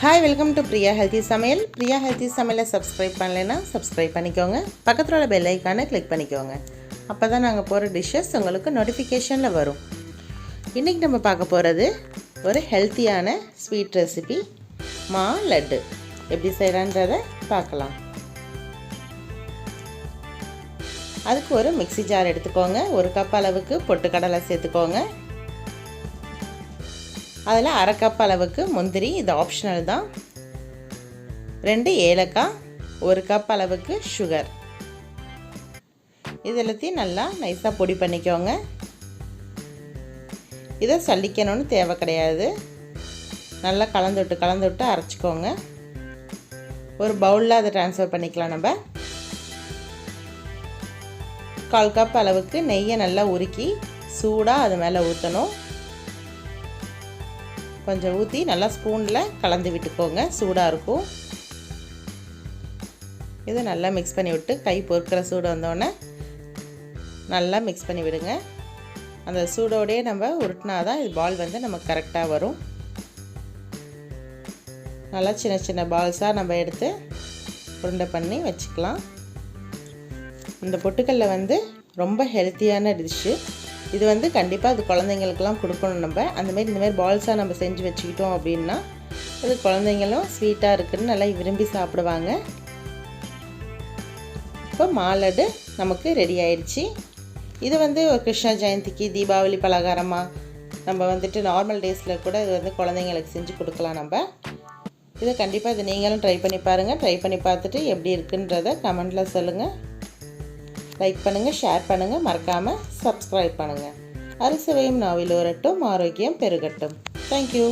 Hi welcome to Priya healthy சமையல் Priya healthy சமையலை subscribe பண்ணலைன்னா சப்ஸ்கிரைப் பண்ணிக்கோங்க. பக்கத்தில் உள்ள பெல் ஐக்கானை கிளிக் பண்ணிக்கோங்க. அப்போ தான் நாங்கள் போகிற டிஷ்ஷஸ் உங்களுக்கு நோட்டிஃபிகேஷனில் வரும். இன்றைக்கி நம்ம பார்க்க போகிறது ஒரு ஹெல்த்தியான ஸ்வீட் ரெசிபி மா லட்டு. எப்படி செய்கிறான்றதை பார்க்கலாம். அதுக்கு ஒரு மிக்ஸி ஜார் எடுத்துக்கோங்க. ஒரு கப் அளவுக்கு பொட்டுக்கடலை சேர்த்துக்கோங்க. அதில் அரை கப் அளவுக்கு முந்திரி இது ஆப்ஷனல் தான். ரெண்டு ஏலக்காய் ஒரு கப் அளவுக்கு சுகர் இது எல்லாத்தையும் நல்லா நைஸாக பொடி பண்ணிக்கோங்க. இதை சல்லிக்கணும்னு தேவை கிடையாது. நல்லா கலந்து விட்டு கலந்து விட்டு அரைச்சிக்கோங்க. ஒரு பவுலில் அதை ட்ரான்ஸ்ஃபர் பண்ணிக்கலாம் நம்ம. கால் கப் அளவுக்கு நெய்யை நல்லா உருக்கி சூடாக அது மேலே ஊற்றணும். கொஞ்சம் ஊற்றி நல்லா ஸ்பூனில் கலந்து விட்டுக்கோங்க. சூடாக இருக்கும். இதை நல்லா மிக்ஸ் பண்ணி விட்டு கை பொறுக்கிற சூடு வந்தோடனே நல்லா மிக்ஸ் பண்ணி விடுங்க. அந்த சூடோடையே நம்ம உருட்டினா தான் இது பால் வந்து நமக்கு கரெக்டாக வரும். நல்லா சின்ன சின்ன பால்ஸாக நம்ம எடுத்து உருண்டை பண்ணி வச்சுக்கலாம். இந்த பொட்டுக்கல்ல வந்து ரொம்ப ஹெல்த்தியான டிஷ்ஷு இது வந்து கண்டிப்பாக அது குழந்தைங்களுக்கெல்லாம் கொடுக்கணும் நம்ம. அந்தமாரி இந்தமாரி பால்ஸாக நம்ம செஞ்சு வச்சுக்கிட்டோம் அப்படின்னா அது குழந்தைங்களும் ஸ்வீட்டாக இருக்குன்னு நல்லா விரும்பி சாப்பிடுவாங்க. இப்போ மாலடு நமக்கு ரெடி ஆயிடுச்சு. இது வந்து கிருஷ்ணா கிருஷ்ண ஜெயந்திக்கு தீபாவளி பலகாரமாக நம்ம வந்துட்டு நார்மல் டேஸில் கூட இது வந்து குழந்தைங்களுக்கு செஞ்சு கொடுக்கலாம் நம்ம. இதை கண்டிப்பாக இது நீங்களும் ட்ரை பண்ணி பாருங்கள் ட்ரை பண்ணி பார்த்துட்டு எப்படி இருக்குன்றதை கமெண்டில் சொல்லுங்கள் லைக் பண்ணுங்கள் ஷேர் பண்ணுங்கள் மறக்காமல் சப்ஸ்கிரைப் பண்ணுங்கள் அரிசவையும் நாவில் வரட்டும் ஆரோக்கியம் பெருகட்டும். தேங்க்யூ